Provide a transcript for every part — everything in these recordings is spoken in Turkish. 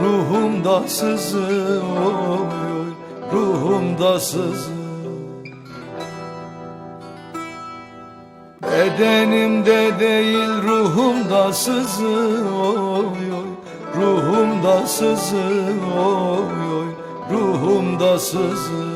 Ruhumda sızı oy oy Ruhumda sızı Bedenimde değil ruhumda sızı oy oy Ruhumda sızı oy oy Ruhumda sızı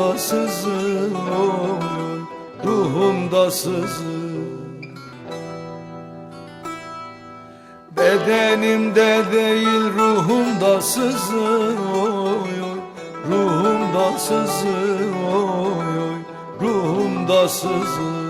Ruhumda sızı oy Ruhumda sızı Bedenimde değil ruhumda sızı oy oy Ruhumda sızı oy oy Ruhumda sızı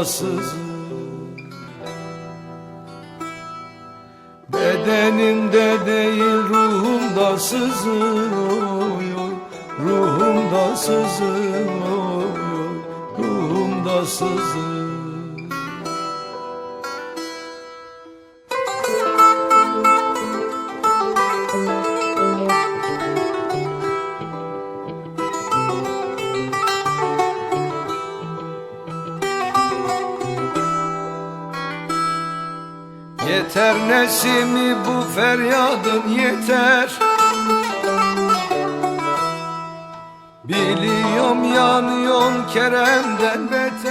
sızı Bedenimde değil ruhumda sızı oy oy. Ruhumda sızı oy oy. Ruhumda sızı Yeter nesimi bu feryadın yeter. Biliyorum yanıyorsun Kerem'den beter